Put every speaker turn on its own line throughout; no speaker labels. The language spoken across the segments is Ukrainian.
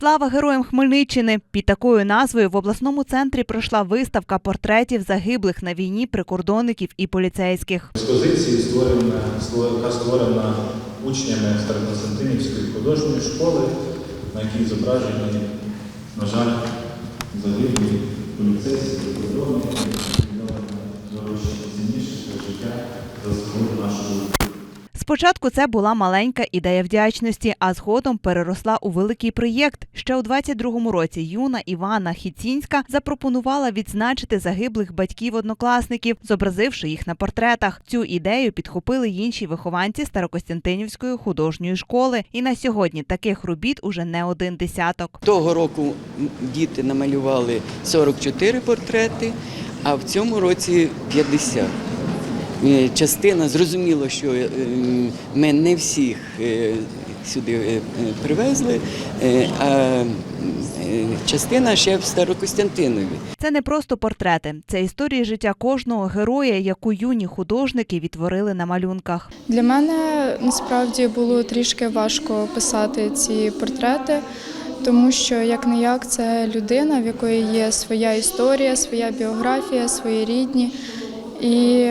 Слава героям Хмельниччини! Під такою назвою в обласному центрі пройшла виставка портретів загиблих на війні прикордонників і поліцейських.
Експозиції створена, яка створена учнями Старокостянтинівської художньої школи, на якій зображені, на жаль, загиблі поліцейські прикордонники, які віддали дорожче цінніше своє життя за свободу нашого
Спочатку це була маленька ідея вдячності, а згодом переросла у великий проєкт. Ще у 22-му році юна Івана Хіцінська запропонувала відзначити загиблих батьків-однокласників, зобразивши їх на портретах. Цю ідею підхопили інші вихованці Старокостянтинівської художньої школи. І на сьогодні таких робіт уже не один десяток.
Того року діти намалювали 44 портрети, а в цьому році 50. Е, Частина зрозуміло, що е, ми не всіх е, сюди привезли, а частина ще в Старокостянтинові.
Це не просто портрети, це історії життя кожного героя, яку юні художники відтворили на малюнках.
Для мене насправді було трішки важко писати ці портрети, тому що як не як це людина, в якої є своя історія, своя біографія, свої рідні. І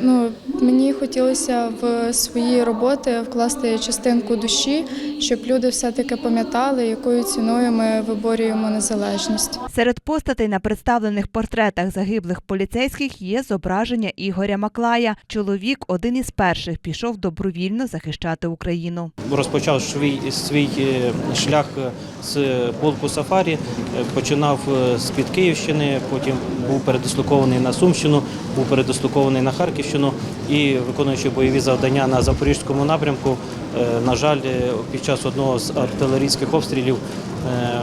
ну, мені хотілося в свої роботи вкласти частинку душі, щоб люди все-таки пам'ятали, якою ціною ми виборюємо незалежність.
Серед постатей на представлених портретах загиблих поліцейських є зображення Ігоря Маклая. Чоловік один із перших пішов добровільно захищати Україну.
розпочав свій, свій е, шлях е, з полку Сафарі, е, починав з під Київщини, потім був передислокований на Сумщину, був передислокований на Харківщину і виконуючи бойові завдання на Запорізькому напрямку, е, на жаль, е, під час одного з артилерійських обстрілів е,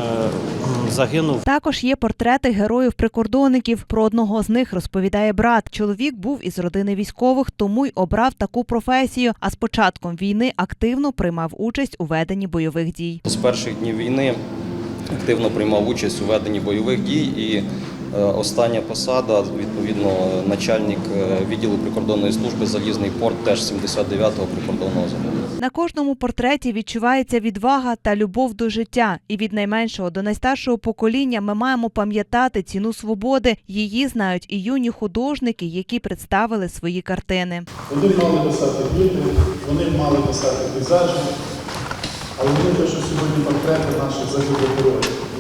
загинув.
Також є портрети героїв-прикордонників. Про одного з них розповідає брат. Чоловік був із родини військових, тому й обрав таку професію. А з початком війни активно приймав участь у веденні бойових дій.
З перших днів війни активно приймав участь у веденні бойових дій і остання посада, відповідно, начальник е, відділу прикордонної служби залізний порт теж 79-го прикордонного загону.
На кожному портреті відчувається відвага та любов до життя. І від найменшого до найстаршого покоління ми маємо пам'ятати ціну свободи. Її знають і юні художники, які представили свої картини.
Вони мали писати діти, вони мали писати пейзажі, але вони пишуть сьогодні портрети наших загиблих героїв.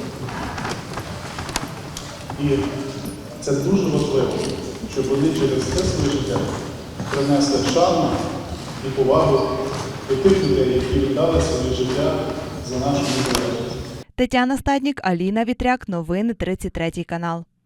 І це дуже важливо, щоб вони через це своє життя принесли шану і повагу до тих людей, які віддали своє життя за нашу незалежність.
Тетяна Стаднік, Аліна Вітряк. Новини 33 канал.